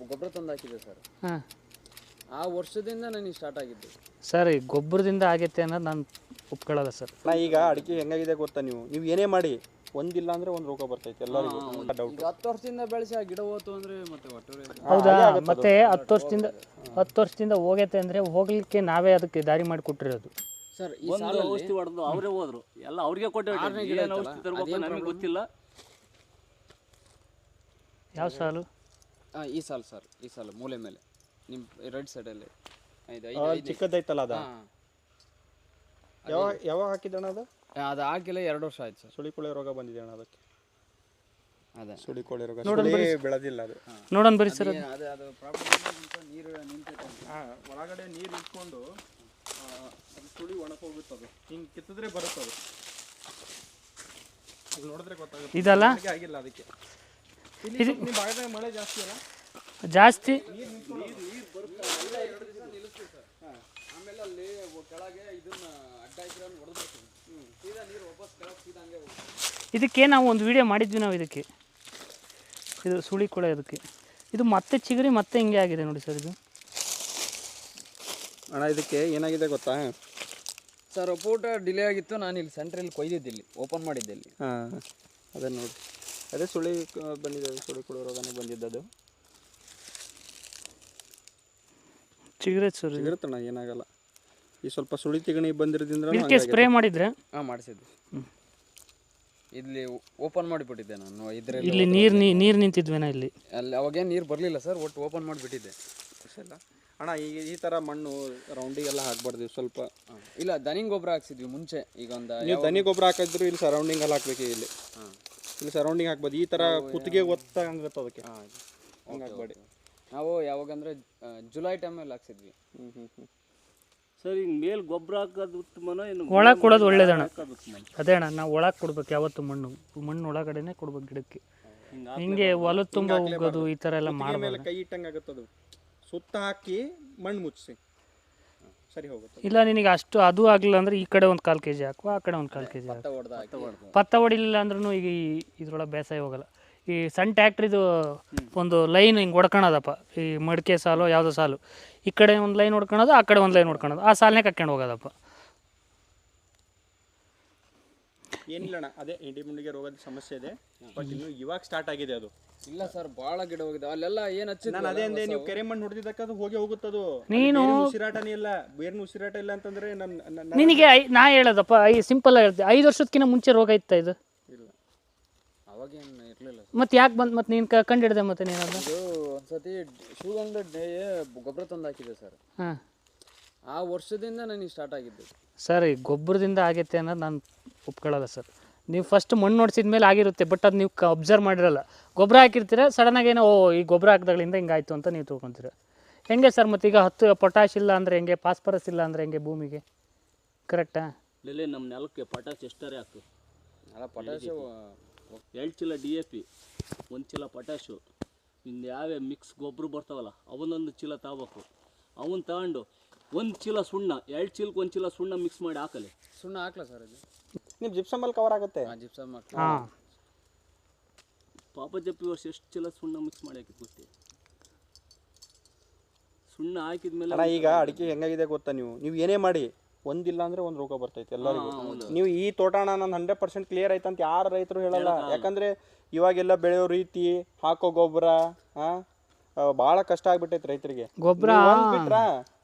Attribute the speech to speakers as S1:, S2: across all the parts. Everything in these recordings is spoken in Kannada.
S1: ಗೊಬ್ಬರ ತಂದಾಕಿದೆ ಸರ್.
S2: ಹಾಂ.
S1: ಆ ವರ್ಷದಿಂದ ನನಗೆ ಸ್ಟಾರ್ಟ್ ಆಗಿದ್ದು.
S2: ಸರ್ ಈ ಗೊಬ್ಬರದಿಂದ ಆಗೈತೆ ಅನ್ನೋದು ನಾನು ಒಪ್ಕೊಳ್ಳಲ್ಲ ಸರ್.
S3: ನಾ ಈಗ ಅಡಿಕೆ ಹೆಂಗಾಗಿದೆ ಗೊತ್ತಾ ನೀವು? ನೀವು ಏನೇ ಮಾಡಿ ಒಂದಿಲ್ಲ ಅಂದ್ರೆ ಒಂದು ರೋಗ ಬರ್ತೈತೆ ಎಲ್ಲರಿಗೂ ಡೌಟ್
S1: ಈಗ ಹತ್ತು ವರ್ಷದಿಂದ ಬೆಳೆಸಿ ಆ ಗಿಡ ಹೋತು ಅಂದ್ರೆ ಮತ್ತೆ ಒಟ್ಟೂರೆ
S2: ಹೌದಾ? ಮತ್ತೆ ಹತ್ತು ವರ್ಷದಿಂದ ಹತ್ತು ವರ್ಷದಿಂದ ಹೋಗೈತೆ ಅಂದ್ರೆ ಹೋಗ್ಲಿಕ್ಕೆ ನಾವೇ ಅದಕ್ಕೆ ದಾರಿ ಮಾಡಿ ಕೊಟ್ಟಿರೋದು.
S1: ಸರ್ ಈ
S4: ಒಂದು ಔಷಧಿ ಹೊಡೆದು ಅವರೇ ಹೋದ್ರು. ಎಲ್ಲ ಅವ್ರಿಗೆ ಕೊಟ್ಟೆ
S1: ಆರನೇ ಗಿಡ
S4: ಏನು
S1: ಐತಲ್ಲ,
S4: ಔಷಧಿ ತರಬೇಕು ನಮಗೆ ಗೊತ್ತಿಲ್ಲ.
S2: ಯಾವ ಸಾಲು?
S1: ಆ, ಈ ಸಾಲು ಸರ್ ಈ ಸಾಲು ಮೂಲೆ ಮೇಲೆ. ನಿಮ್ಮ ರೈಟ್ ಸೈಡಲ್ಲಿ. ಐದು ಐದು ಐದು.
S3: ಚಿಕ್ಕದೈತಲ್ಲ ಅದ?
S1: ಹಾಂ.
S3: ಯಾವಾಗ ಯಾವಾಗ ಹಾಕಿದಣ್ಣ ಅದು?
S1: ಅದು ಹಾಕಿಲ್ಲ ಎರಡು ವರ್ಷ ಆಯ್ತು ಸರ್.
S3: ಸುಳಿಕೊಳೆ ರೋಗ ಬಂದಿದೆ ಅಣ್ಣ ಅದಕ್ಕೆ?
S1: ಅದೇ.
S3: ಸುಳಿಕೊಳೆ ರೋಗ ಸುಳಿ ಬೆಳೆದಿಲ್ಲ ಅದು.
S2: ನೋಡೋಣ ಬರ್ರಿ ಸರ್
S1: ಅದು. ಅದು ಪ್ರಾಬ್ಲಮ್ ನೀರು ನಿಂತೈತೆ ಅಂತ.
S3: ಒಳಗಡೆ ನೀರು ಇಟ್ಕೊಂಡು ಅದು ಸುಳಿ ಒಣಕೋಗುತ್ತೆ ಅದು. ಹಿಂಗೆ ಕಿತ್ತಿದ್ರೆ ಬರುತ್ತೆ ಅದು. ನೋಡಿದ್ರೆ ಗೊತ್ತಾಗುತ್ತೆ.
S2: ಇದಲ್ಲ?
S3: ಆಗಿಲ್ಲ ಅದಕ್ಕೆ. ಜಾಸ್ತಿ ಅಲ್ಲ?
S2: ಜಾಸ್ತಿ.
S1: ಆಮೇಲೆ ಅಲ್ಲಿ ಕೆಳಗೆ ಇದನ್ನ ಅಡ್ಡ ಹಾಕಿರೋ ಹೊಡೆದ್ಬಿಡ್ತೀವಿ ಸೀದಾ ನೀರು ವಾಪಸ್ ಕೆಳಗೆ ಹೋಗುತ್ತೆ
S2: ಇದಕ್ಕೆ ನಾವು ಒಂದು ವಿಡಿಯೋ ಮಾಡಿದ್ವಿ ನಾವು ಇದಕ್ಕೆ. ಇದು ಸುಳಿ ಕೂಡ ಇದಕ್ಕೆ. ಇದು ಮತ್ತೆ ಚಿಗುರಿ ಮತ್ತೆ ಹಿಂಗೆ ಆಗಿದೆ ನೋಡಿ ಸರ್ ಇದು.
S3: ಅಣ್ಣ ಇದಕ್ಕೆ ಏನಾಗಿದೆ ಗೊತ್ತಾ?
S1: ಸರ್ ಒಪ್ಪೂಟ ಡಿಲೇ ಆಗಿತ್ತು. ನಾನು ಇಲ್ಲಿ ಸೆಂಟ್ರಲ್ಲಿ ಕೊಯ್ದಿದ್ದಿಲ್ಲಿ ಓಪನ್ ಮಾಡಿದ್ದೆ ಇಲ್ಲಿ.
S3: ಹಾಂ ಅದನ್ನು ನೋಡಿ. ಅದೇ ಸುಳಿ ಬಂದಿದ್ದು ಬಂದಿದೆ ಸುಳಿ ಕೊಡೋ ರೋಗನೇ ಬಂದಿದ್ದದು.
S2: ಚಿಗುರೆ ಸರ್
S3: ಅಣ್ಣ ಏನಾಗಲ್ಲ. ಈ ಸ್ವಲ್ಪ ಸುಳಿ ತಿಗಣಿ ಬಂದಿರೋದ್ರಿಂದ
S2: ಇದಕ್ಕೆ ಸ್ಪ್ರೇ ಮಾಡಿದ್ರೆ?
S1: ಹಾಂ ಮಾಡಿಸಿದ್ದು. ಇಲ್ಲಿ ಓಪನ್ ಮಾಡಿಬಿಟ್ಟಿದ್ದೆ ನಾನು ಇದರಲ್ಲಿ
S2: ಇಲ್ಲಿ ನೀರು ನೀರು ನಿಂತಿದ್ವೇನ ಇಲ್ಲಿ?
S1: ಅಲ್ಲಿ ಅವಾಗೇನು ನೀರು ಬರಲಿಲ್ಲ ಸರ್ ಒಟ್ಟು ಓಪನ್ ಮಾಡಿಬಿಟ್ಟಿದ್ದೆ
S3: ಅಷ್ಟೆಲ್ಲ ಅಣ್ಣ ಈಗ ಈ ಥರ ಮಣ್ಣು ರೌಂಡಿಗೆಲ್ಲ ಹಾಕ್ಬಾರ್ದು ಸ್ವಲ್ಪ
S1: ಇಲ್ಲ ದನಿ ಗೊಬ್ಬರ ಹಾಕ್ಸಿದ್ವಿ ಮುಂಚೆ ಈಗ ಒಂದು
S3: ನೀವು ದನಿ ಗೊಬ್ಬರ ಹಾಕಿದ್ರು ಇಲ್ಲಿ ಸರೌಂಡಿಂಗಲ್ಲಿ ಹಾಕ್ಬೇಕು ಇಲ್ಲಿ.
S1: ಹಾಂ.
S3: ಇಲ್ಲಿ ಸರೌಂಡಿಂಗ್ ಹಾಕ್ಬೋದು. ಈ ಥರ ಕುತ್ತಿಗೆ ಒತ್ತ ಹಂಗತ್ತೆ ಅದಕ್ಕೆ.
S1: ಹಾಂ
S3: ಹಂಗೆ ಹಾಕ್ಬೇಡಿ.
S1: ನಾವು ಯಾವಾಗಂದ್ರೆ ಜುಲೈ ಟೈಮಲ್ಲಿ ಹಾಕ್ಸಿದ್ವಿ.
S3: ಹ್ಞೂ ಹ್ಞೂ ಹ್ಞೂ
S4: ಸರ್ ಈಗ ಮೇಲೆ ಗೊಬ್ಬರ ಹಾಕೋದು ಉತ್ತಮನೋ ಏನು
S2: ಒಳಗೆ ಕೊಡೋದು ಒಳ್ಳೇದಣ್ಣ. ಅದೇ ಅಣ್ಣ ನಾವು ಒಳಗೆ ಕೊಡ್ಬೇಕು ಯಾವತ್ತು ಮಣ್ಣು. ಮಣ್ಣು ಒಳಗಡೆನೆ ಕೊಡ್ಬೇಕು ಗಿಡಕ್ಕೆ.
S4: ಹಿಂಗೆ
S2: ಹೊಲದ ತುಂಬ ಹೋಗೋದು ಈ ಥರ ಎಲ್ಲ ಮಾಡ್ಬೇಕು
S3: ಮೇಲೆ ಕೈ ಇಟ್ಟಂಗೆ ಆಗುತ್ತದು. ಸುತ್ತ ಹಾಕಿ ಮಣ್ಣು ಮುಚ್ಚಿಸಿ ಸರಿ ಹೋಗುತ್ತೆ.
S2: ಇಲ್ಲ ನಿನಗೆ ಅಷ್ಟು ಅದು ಆಗಲಿಲ್ಲ ಅಂದ್ರೆ ಈ ಕಡೆ ಒಂದು ಕಾಲು ಕೆ ಜಿ ಹಾಕುವ ಆ ಕಡೆ ಒಂದು ಕಾಲು ಕೆ ಜಿ ಪತ್ತ
S1: ಭತ್ತ ಹೊಡೆದ ಹಾಕಿ
S2: ಭತ್ತ ಹೊಡಿಲಿಲ್ಲ ಅಂದ್ರೂ ಈಗ ಈ ಇದ್ರೊಳಗೆ ಬೇಸಾಯ ಹೋಗಲ್ಲ. ಈ ಸಣ್ಣ ಟ್ಯಾಕ್ಟ್ರಿದು ಒಂದು ಲೈನ್ ಹಿಂಗೆ ಹೊಡ್ಕೊಳೋದಪ್ಪ ಈ ಮಡಿಕೆ ಸಾಲು ಯಾವುದೋ ಸಾಲು. ಈ ಕಡೆ ಒಂದು ಲೈನ್ ಹೊಡ್ಕೊಳೋದು ಆ ಕಡೆ ಒಂದು ಲೈನ್ ಹೊಡ್ಕೊಳೋದು ಆ ಸಾಲನೇ ಕಟ್ಕೊಂಡು ಹೋಗೋದಪ್ಪ.
S3: ಏನಿಲ್ಲ ಅಣ್ಣ ಅದೇ ಹಿಂಡಿ ಮುಂಡಿಗೆ ರೋಗದ ಸಮಸ್ಯೆ ಇದೆ ಬಟ್ ಇನ್ನು ಇವಾಗ ಸ್ಟಾರ್ಟ್ ಆಗಿದೆ ಅದು.
S1: ಇಲ್ಲ ಸರ್ ಬಹಳ ಗಿಡ ಹೋಗಿದೆ. ಅಲ್ಲೆಲ್ಲ ಏನು ಹಚ್ಚಿ
S3: ನಾನು ಅದೇ ಅಂದೆ ನೀವು ಕೆರೆ ಮಣ್ಣು ಹೊಡೆದಿದ್ದಕ್ಕ ಅದು. ಹೋಗಿ ಹೋಗುತ್ತದು
S2: ನೀನು-
S3: ಉಸಿರಾಟನೇ ಇಲ್ಲ ಬೇರೆ ಉಸಿರಾಟ ಇಲ್ಲ ಅಂತಂದ್ರೆ ನನ್ನ
S2: ನಿನಗೆ ಐ ನಾ ಹೇಳೋದಪ್ಪ ಐ ಸಿಂಪಲ್ ಹೇಳ್ತೀನಿ ಐದು ವರ್ಷದಕ್ಕಿಂತ ಮುಂಚೆ ರೋಗ ಇತ್ತ ಇದು?
S3: ಇಲ್ಲ.
S1: ಅವಾಗೇನು ಇರಲಿಲ್ಲ
S2: ಮತ್ತೆ ಯಾಕೆ ಬಂದು ಮತ್ತೆ ನೀನು ಕಂಡು ಹಿಡ್ದೆ ಮತ್ತೆ
S1: ಇದು ಒಂದ್ಸತಿ ಡೇ ಗೊಬ್ಬರ ತಂದು ಹಾಕಿದೆ ಸರ್
S2: ಹಾಂ.
S1: ಆ ವರ್ಷದಿಂದ ನನಗೆ ಸ್ಟಾರ್ಟ್ ಆಗಿದ್ದು.
S2: ಸರ್ ಈ ಗೊಬ್ಬರದಿಂದ ಆಗೈತೆ ಅನ್ನೋದು ನಾನು ಒಪ್ಕೊಳ್ಳಲ್ಲ ಸರ್. ನೀವು ಫಸ್ಟ್ ಮಣ್ಣು ನೋಡಿಸಿದ ಮೇಲೆ ಆಗಿರುತ್ತೆ ಬಟ್ ಅದು ನೀವು ಅಬ್ಸರ್ವ್ ಮಾಡಿರಲ್ಲ. ಗೊಬ್ಬರ ಹಾಕಿರ್ತೀರ ಸಡನ್ನಾಗಿ ಏನೋ ಓ ಈ ಗೊಬ್ಬರ ಹಾಕಿದಾಗಲಿಂದ ಹಿಂಗಾಯ್ತು ಅಂತ ನೀವು ತಿಳ್ಕೊತೀರ ಹೆಂಗೆ ಸರ್ ಮತ್ತೀಗ ಹತ್ತು ಪೊಟ್ಯಾಶ್ ಇಲ್ಲ ಅಂದರೆ ಹೆಂಗೆ ಫಾಸ್ಫರಸ್ ಇಲ್ಲ ಅಂದರೆ ಹೆಂಗೆ ಭೂಮಿಗೆ? ಕರೆಕ್ಟಾ
S4: ಇಲ್ಲೇ ನಮ್ಮ ನೆಲಕ್ಕೆ ಪೊಟ್ಯಾಶ್ ಎಷ್ಟರೇ ಹಾಕು
S1: ಅಲ್ಲ ಪೊಟ್ಯಾಶಿಯಂ
S4: ಎರಡು ಚೀಲ ಡಿ ಎ ಪಿ ಒಂದು ಚೀಲ ಪೊಟ್ಯಾಶು ಇನ್ನು ಯಾವ್ಯಾವ ಮಿಕ್ಸ್ ಗೊಬ್ಬರ ಬರ್ತಾವಲ್ಲ ಅವನ್ನೊಂದು ಚೀಲ ತಗೋಬೇಕು. ಅವನ್ನ ತಗೊಂಡು ಒಂದು ಚೀಲ ಸುಣ್ಣ ಎರಡು ಚೀಲಕ್ಕೆ ಒಂದು ಚೀಲ ಸುಣ್ಣ ಮಿಕ್ಸ್ ಮಾಡಿ ಹಾಕಲಿ.
S1: ಸುಣ್ಣ ಹಾಕ್ಲಾ ಸರ್ ಅದು
S3: ನೀವು ಜಿಪ್ಸಮಲ್ಲಿ ಕವರ್ ಆಗುತ್ತೆ.
S1: ಹಾಂ ಜಿಪ್ಸಮ್
S2: ಹಾಂ.
S4: ಪಾಪ ಜಪ್ಪಿ ವರ್ಷ ಎಷ್ಟು ಚೀಲ ಸುಣ್ಣ ಮಿಕ್ಸ್ ಮಾಡಿ ಹಾಕಿ ಗೊತ್ತಿ? ಸುಣ್ಣ ಹಾಕಿದ್ಮೇಲೆ
S3: ಅಣ್ಣ ಈಗ ಅಡಿಕೆ ಹೆಂಗಾಗಿದೆ ಗೊತ್ತಾ ನೀವು? ನೀವು ಏನೇ ಮಾಡಿ ಒಂದಿಲ್ಲ ಅಂದ್ರೆ ಒಂದು ರೋಗ ಬರ್ತೈತೆ ಎಲ್ಲರಿಗೂ. ನೀವು ಈ ತೋಟಾಣ ನನ್ನ ನಾನು ಹಂಡ್ರೆಡ್ ಪರ್ಸೆಂಟ್ ಕ್ಲಿಯರ್ ಆಯ್ತು ಅಂತ ಯಾರು ರೈತರು ಹೇಳಲ್ಲ. ಯಾಕಂದ್ರೆ ಇವಾಗೆಲ್ಲ ಬೆಳೆಯೋ ರೀತಿ ಹಾಕೋ ಗೊಬ್ಬರ ಭಾಳ ಕಷ್ಟ ಆಗ್ಬಿಟ್ಟೈತೆ ರೈತರಿಗೆ.
S2: ಗೊಬ್ಬರ
S3: ಬಿಟ್ರ?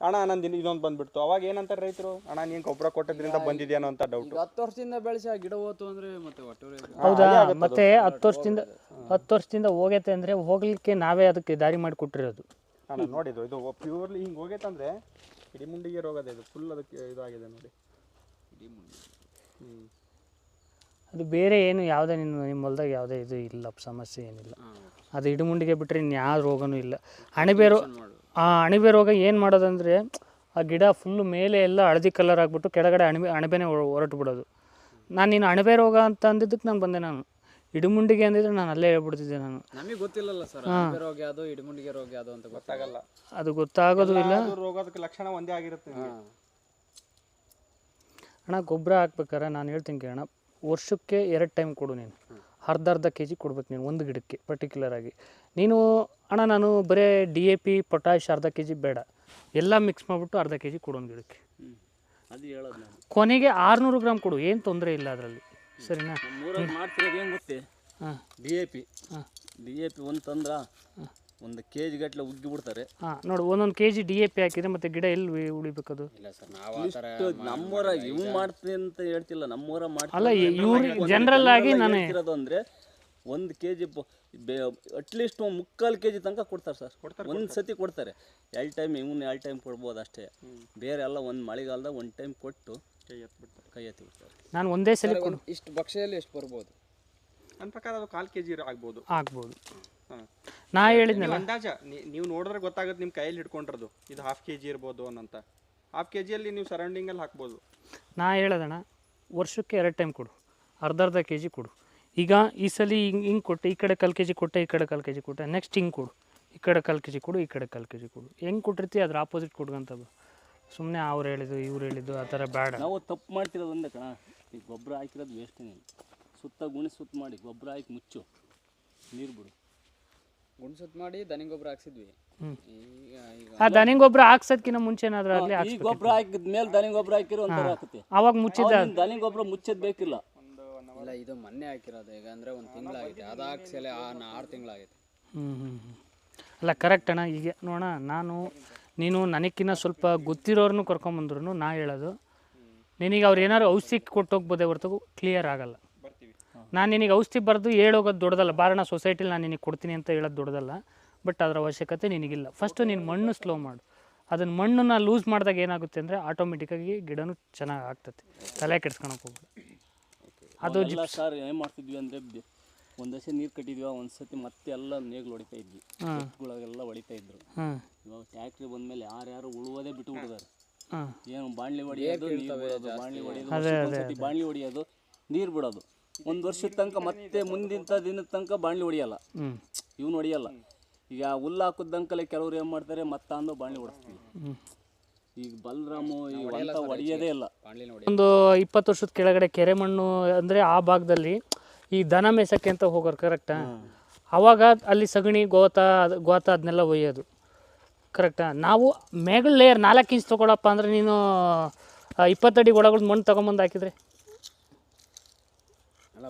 S3: ಅಣ್ಣ ನಂದು ಇದೊಂದು ಬಂದ್ಬಿಡ್ತು. ಅವಾಗ ಏನಂತಾರೆ ರೈತರು? ಅಣ್ಣ ನೀನ್ ಗೊಬ್ಬರ ಕೊಟ್ಟದ್ರಿಂದ ಬಂದಿದ್ಯಾನೋ ಅಂತ ಡೌಟ್
S1: ಹತ್ತು ವರ್ಷದಿಂದ ಬೆಳೆಸಿ ಆ ಗಿಡ ಹೋತು ಅಂದ್ರೆ ಮತ್ತೆ ಒಟ್ಟೂರೆ
S2: ಹೌದಾ? ಮತ್ತೆ ಹತ್ತು ವರ್ಷದಿಂದ ಹತ್ತು ವರ್ಷದಿಂದ ಹೋಗೈತೆ ಅಂದ್ರೆ ಹೋಗ್ಲಿಕ್ಕೆ ನಾವೇ ಅದಕ್ಕೆ ದಾರಿ ಮಾಡಿ ಕೊಟ್ಟಿರೋದು
S3: ಅಣ್ಣ ನೋಡಿದ್ರು ಇದು ಪ್ಯೂರ್ಲಿ ಹಿಂಗೆ ಹೋಗೈತಂದ್ರೆ ಇಡೀ ಮುಂಡಿಗೆ ರೋಗದ ಇದು ಫುಲ್ ಅದಕ್ಕೆ ಇದಾಗಿದೆ ನೋಡಿ. ಹ್ಮ್.
S2: ಅದು ಬೇರೆ ಏನು ಯಾವುದೇ ನಿಮ್ಮ ನಿಮ್ಮ ಹೊಲ್ದಾಗ ಯಾವುದೇ ಇದು ಇಲ್ಲ ಸಮಸ್ಯೆ ಏನಿಲ್ಲ. ಅದು ಇಡುಮುಂಡಿಗೆ ಬಿಟ್ಟರೆ ಇನ್ಯಾವ ರೋಗನೂ ಇಲ್ಲ. ಅಣಬೆ ರೋ ಆ ಅಣಬೆ ರೋಗ ಏನು ಮಾಡೋದಂದರೆ ಆ ಗಿಡ ಫುಲ್ಲು ಮೇಲೆ ಎಲ್ಲ ಹಳದಿ ಕಲರ್ ಆಗಿಬಿಟ್ಟು ಕೆಳಗಡೆ ಅಣಬೆ ಅಣಬೆನೆ ಹೊರಟು ಬಿಡೋದು. ನಾನು ನೀನು ಅಣಬೆ ರೋಗ ಅಂತ ಅಂದಿದ್ದಕ್ಕೆ ನಾನು ಬಂದೆ ನಾನು. ಇಡುಮುಂಡಿಗೆ ಅಂದಿದ್ರೆ ನಾನು ಅಲ್ಲೇ ಹೇಳ್ಬಿಡ್ತಿದ್ದೆ ನಾನು.
S1: ನಮಗೆ ಗೊತ್ತಿಲ್ಲಲ್ಲ ಸರ್ ಅಣಬೆ ರೋಗ ಯಾವುದು ಇಡುಮುಂಡಿಗೆ ರೋಗ ಯಾವುದು ಅಂತ ಗೊತ್ತಾಗಲ್ಲ.
S2: ಅದು ಗೊತ್ತಾಗೋದು ಇಲ್ಲ.
S3: ರೋಗದಕ್ಕೆ ಲಕ್ಷಣ ಒಂದೇ ಆಗಿರುತ್ತೆ
S2: ಅಣ್ಣ ಗೊಬ್ಬರ ಹಾಕ್ಬೇಕಾರೆ ನಾನು ಹೇಳ್ತೀನಿ ಕೇಳೋಣ. ವರ್ಷಕ್ಕೆ ಎರಡು ಟೈಮ್ ಕೊಡು ನೀನು. ಅರ್ಧ ಅರ್ಧ ಕೆ ಜಿ ಕೊಡ್ಬೇಕು ನೀನು ಒಂದು ಗಿಡಕ್ಕೆ ಪರ್ಟಿಕ್ಯುಲರ್ ಆಗಿ. ನೀನು ಅಣ್ಣ ನಾನು ಬರೀ ಡಿ ಎ ಪಿ ಪೊಟ್ಯಾಶ್ ಅರ್ಧ ಕೆ ಜಿ ಬೇಡ. ಎಲ್ಲ ಮಿಕ್ಸ್ ಮಾಡಿಬಿಟ್ಟು ಅರ್ಧ ಕೆ ಜಿ ಒಂದು ಗಿಡಕ್ಕೆ. ಕೊನೆಗೆ ಆರುನೂರು ಗ್ರಾಮ್ ಕೊಡು ಏನು ತೊಂದರೆ ಇಲ್ಲ ಅದರಲ್ಲಿ. ಸರಿನಾ?
S4: ಮಾಡ್ತಿರೋದು ಏನು ಗೊತ್ತೇ? ಡಿ ಎ ಪಿ
S2: ಹಾಂ.
S4: ಡಿ ಎ ಪಿ ಒಂದು ತಂದ್ರ? ಒಂದು ಕೆ ಜಿ ಗಟ್ಟಲೆ ಉಗ್ಗಿ ಬಿಡ್ತಾರೆ.
S2: ನೋಡಿ ನೋಡು ಒಂದೊಂದು ಕೆಜಿ ಡಿ ಎ ಪಿ ಹಾಕಿದ್ರೆ ಮತ್ತೆ ಗಿಡ ಎಲ್ಲಿ ಉಳಿಬೇಕದು?
S1: ಇಲ್ಲ ಸರ್ ನಾವು ಆ ಥರ
S4: ನಮ್ಮೂರ ಇವ್ ಮಾಡ್ತೀನಿ ಅಂತ ಹೇಳ್ತಿಲ್ಲ ನಮ್ಮೂರ
S2: ಅಲ್ಲ, ಇವ್ರು general ಆಗಿ ನಾನು-
S4: ಹೇಳ್ತಿರೋದು ಅಂದ್ರೆ ಒಂದು ಕೆ ಜಿ ಅಟ್ಲೀಸ್ಟ್ ಮುಕ್ಕಾಲು ಕೆ ಜಿ ತನಕ ಕೊಡ್ತಾರೆ ಸರ್. ಒಂದು ಸತಿ ಕೊಡ್ತಾರೆ. ಎರಡು ಟೈಮ್ ಇವನ್ನ ಎರಡು ಟೈಮ್ ಕೊಡ್ಬೋದು ಅಷ್ಟೇ. ಬೇರೆ ಎಲ್ಲ ಒಂದು ಮಳೆಗಾಲದಾಗ ಒಂದು ಟೈಮ್ ಕೊಟ್ಟು
S3: ಕೈ ಎತ್ಬಿಡ್ತಾರೆ
S4: ಕೈ ಎತ್ತಿ ಬಿಡ್ತಾರೆ.
S2: ನಾನು ಒಂದೇ ಸಲ ಕೊಡು.
S1: ಇಷ್ಟು ಬಕ್ಷೆಯಲ್ಲಿ ಎಷ್ಟು ಬರ್ಬೋದು?
S3: ನನ್ನ ಪ್ರಕಾರ ಅದು ಕಾಲು ಕೆ ಜಿ ಆಗ್ಬೋದು.
S2: ಆಗ್ಬೋದು.
S3: ಹಾಂ
S2: ನಾ ಹೇಳಿದ್ನಲ್ಲ.
S3: ಅಂದಾಜ ನೀವು ನೋಡಿದ್ರೆ ಗೊತ್ತಾಗುತ್ತೆ ನಿಮ್ಮ ಕೈಯಲ್ಲಿ ಹಿಡ್ಕೊಂಡಿರೋದು. ಇದು ಹಾಫ್ ಕೆ ಜಿ ಇರ್ಬೋದು ಅನ್ನಂತ. ಹಾಫ್ ಕೆ ಜಿಯಲ್ಲಿ ನೀವು ಸರೌಂಡಿಂಗಲ್ಲಿ ಹಾಕ್ಬೋದು.
S2: ನಾ ಹೇಳೋದಣ್ಣ ವರ್ಷಕ್ಕೆ ಎರಡು ಟೈಮ್ ಕೊಡು. ಅರ್ಧ ಅರ್ಧ ಕೆ ಜಿ ಕೊಡು. ಈಗ ಈ ಸಲ ಹಿಂಗೆ ಹಿಂಗೆ ಕೊಟ್ಟೆ ಈ ಕಡೆ ಕಾಲು ಕೆ ಜಿ ಕೊಟ್ಟೆ ಈ ಕಡೆ ಕಾಲು ಕೆ ಜಿ ಕೊಟ್ಟೆ. ನೆಕ್ಸ್ಟ್ ಹಿಂಗೆ ಕೊಡು. ಈ ಕಡೆ ಕಾಲು ಕೆ ಜಿ ಕೊಡು ಈ ಕಡೆ ಕಾಲು ಕೆ ಜಿ ಕೊಡು. ಹೆಂಗೆ ಕೊಟ್ಟಿರ್ತೀವಿ ಅದ್ರ ಆಪೋಸಿಟ್ ಕೊಡ್ಗಂತ ಸುಮ್ಮನೆ ಅವ್ರು ಹೇಳಿದ್ದು ಇವ್ರು ಹೇಳಿದ್ದು ಆ ಥರ ಬೇಡ.
S4: ನಾವು ತಪ್ಪು ಮಾಡ್ತಿರೋದು ಒಂದೇ ಕಣ. ಈಗ ಗೊಬ್ಬರ ಹಾಕಿರೋದು ವೇಸ್ಟ್ ನೀನು ಸುತ್ತ ಗುಣಿ ಸುತ್ತ ಮಾಡಿ ಗೊಬ್ಬರ ಹಾಕಿ ಮುಚ್ಚು. ನೀರು ಬಿಡು.
S1: ಗುಣ್ಸುತ್ ಮಾಡಿ ದನಿ ಗೊಬ್ಬರ ಹಾಕ್ಸಿದ್ವಿ.
S2: ಆ ದನಿ ಗೊಬ್ಬರ ಹಾಕ್ಸೋದ್ಕಿಂತ ಮುಂಚೆನಾದ್ರೂ ಆಗಲಿ
S4: ಈ ಗೊಬ್ಬರ ಹಾಕಿದ ಮೇಲೆ ದನಿ ಗೊಬ್ಬರ ಹಾಕಿರೋ ಒಂಥರ ಹಾಕುತ್ತೆ
S2: ಅವಾಗ ಮುಚ್ಚಿದ
S4: ಅವಾಗ ದನಿ ಗೊಬ್ಬರ ಮುಚ್ಚದ್ ಬೇಕಿಲ್ಲ
S1: ಇಲ್ಲ ಇದು ಮೊನ್ನೆ ಹಾಕಿರೋದು. ಈಗ ಅಂದರೆ ಒಂದು ತಿಂಗಳಾಗಿದೆ ಅದು ಹಾಕ್ಸಲೆ ಆರು ತಿಂಗಳಾಗಿದೆ
S2: ಹ್ಞೂ ಹ್ಞೂ ಹ್ಞೂ ಅಲ್ಲ ಕರೆಕ್ಟ್ ಅಣ್ಣ. ಈಗ ನೋಡೋಣ. ನಾನು ನೀನು ನನಗಿನ್ನ ಸ್ವಲ್ಪ ಗೊತ್ತಿರೋರ್ನು ಕರ್ಕೊಂಬಂದ್ರು ನಾ ಹೇಳೋದು. ನಿನಗೆ ಅವ್ರು ಏನಾದ್ರು ಔಷಧಿ ಕೊಟ್ಟು ಹೋಗ್ಬೋದೇ ಹೊರತು ಕ್ಲಿಯರ್ ಆಗಲ್ಲ. ನಾನು ನಿನಗೆ ಔಷಧಿ ಬರೆದು ಹೇಳೋಗೋದು ದೊಡ್ಡದಲ್ಲ ಬಾರಣ ಸೊಸೈಟಿಲಿ ನಾನು ನಿನಗೆ ಕೊಡ್ತೀನಿ ಅಂತ ಹೇಳೋದು ದೊಡ್ಡದಲ್ಲ ಬಟ್ ಅದರ ಅವಶ್ಯಕತೆ ನಿನಗಿಲ್ಲ. ಫಸ್ಟು ನೀನು ಮಣ್ಣು ಸ್ಲೋ ಮಾಡು. ಅದನ್ನು ಮಣ್ಣನ್ನು ಲೂಸ್ ಮಾಡಿದಾಗ ಏನಾಗುತ್ತೆ ಅಂದರೆ ಆಟೋಮೆಟಿಕ್ಕಾಗಿ ಗಿಡನೂ ಚೆನ್ನಾಗಿ ಆಗ್ತದೆ. ತಲೆ ಕೆಡ್ಸ್ಕೊಳಕ್ಕೆ ಹೋಗ್ಬೋದು ಅದು
S4: ಸರ್ ಏನು ಮಾಡ್ತಿದ್ವಿ ಅಂದರೆ ಒಂದು ದಶೆ ನೀರು ಕಟ್ಟಿದ್ವಿ ಒಂದು ಸತಿ ಮತ್ತೆ ಎಲ್ಲ ನೇಗ್ಲು ಹೊಡಿತಾ ಇದ್ವಿ. ಎಲ್ಲ ಹೊಡಿತಾ ಇದ್ರು. ಇವಾಗ ಟ್ಯಾಕ್ಟ್ರಿ ಬಂದ್ಮೇಲೆ ಯಾರ್ಯಾರು ಉಳುವುದೇ ಬಿಟ್ಟು ಬಿಟ್ಟಿದ್ದಾರೆ. ಏನು ಬಾಣ್ಲಿ ಹೊಡಿಯೋದು ನೀರು ಬಿಡೋದು ಬಾಣ್ಲಿ ಹೊಡಿಯೋದು ಬಾಣ್ಲಿ ಹೊಡಿಯೋದು ನೀರು ಬಿಡೋದು. ಒಂದು ವರ್ಷದ ತನಕ ಮತ್ತೆ ಮುಂದಿನ ದಿನದ ತನಕ ಬಾಣಲಿ ಹೊಡಿಯಲ್ಲ. ಇವ್ನು ಹೊಡಿಯಲ್ಲ. ಈಗ ಹುಲ್ಲು ಹಾಕಿದಂಕಲೆ ಕೆಲವ್ರು ಏನು ಮಾಡ್ತಾರೆ ಮತ್ತ ಅಂದು ಬಾಣ್ಲಿ ಹೊಡಿಸ್ತೀವಿ. ಈಗ ಬಲರಾಮು ಈ ಅಂತ ಹೊಡಿಯೋದೇ ಇಲ್ಲ.
S2: ಒಂದು ಇಪ್ಪತ್ತು ವರ್ಷದ ಕೆಳಗಡೆ ಕೆರೆ ಮಣ್ಣು ಅಂದರೆ ಆ ಭಾಗದಲ್ಲಿ ಈ ದನ ಮೇಸಕ್ಕೆ ಅಂತ ಹೋಗೋರು ಕರೆಕ್ಟಾ ಅವಾಗ ಅಲ್ಲಿ ಸಗಣಿ ಗೋತ ಗೋತ ಅದನ್ನೆಲ್ಲ ಒಯ್ಯೋದು. ಕರೆಕ್ಟಾ ನಾವು ಮೇಗಳ ಲೇಯರ್ ನಾಲ್ಕು ಇಂಚ್ ತೊಗೊಳಪ್ಪ ಅಂದ್ರೆ ನೀನು ಇಪ್ಪತ್ತಡಿ ಒಳಗಡೆ ಮಣ್ಣು ತಗೊಂಬಂದು ಹಾಕಿದ್ರೆ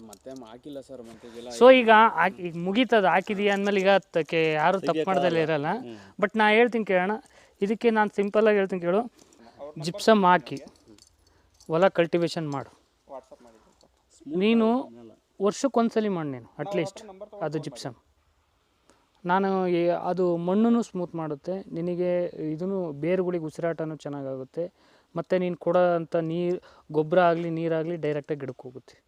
S1: ಮತ್ತೆ ಹಾಕಿಲ್ಲ ಸರ್ ಮತ್ತೆ ಇದೆಲ್ಲ
S2: ಸೊ ಈಗ ಹಾಕ್- ಈಗ ಮುಗೀತದ ಹಾಕಿದೀಯ ಅಂದಮೇಲೆ ಈಗ ಅದಕ್ಕೆ ಯಾರು ತಪ್ಪು ಮಾಡ್ದಲ್ಲಿ ಇರಲ್ಲ. ಬಟ್ ನಾ ಹೇಳ್ತೀನಿ ಕೇಳೋಣ. ಇದಕ್ಕೆ ನಾನು ಸಿಂಪಲಾಗಿ ಹೇಳ್ತೀನಿ ಕೇಳು. ಜಿಪ್ಸಮ್ ಹಾಕಿ ಹೊಲ ಕಲ್ಟಿವೇಶನ್ ಮಾಡು. ನೀನು ವರ್ಷಕ್ಕೊಂದ್ಸಲಿ ಮಾಡಿ ನೀನು ಅಟ್ಲೀಸ್ಟ್ ಅದು ಜಿಪ್ಸಮ್ ನಾನು ಈ- ಅದು ಮಣ್ಣು ಸ್ಮೂತ್ ಮಾಡುತ್ತೆ. ನಿನಗೆ ಇದನ್ನು ಬೇರುಗಳಿಗೆ ಉಸಿರಾಟನೂ ಚೆನ್ನಾಗಾಗುತ್ತೆ. ಮತ್ತು ನೀನು ಕೊಡೋ ಅಂಥ ನೀರು ಗೊಬ್ಬರ ಆಗಲಿ ನೀರಾಗಲಿ ಡೈರೆಕ್ಟಾಗಿ ಗಿಡಕ್ಕೆ ಹೋಗುತ್ತೆ.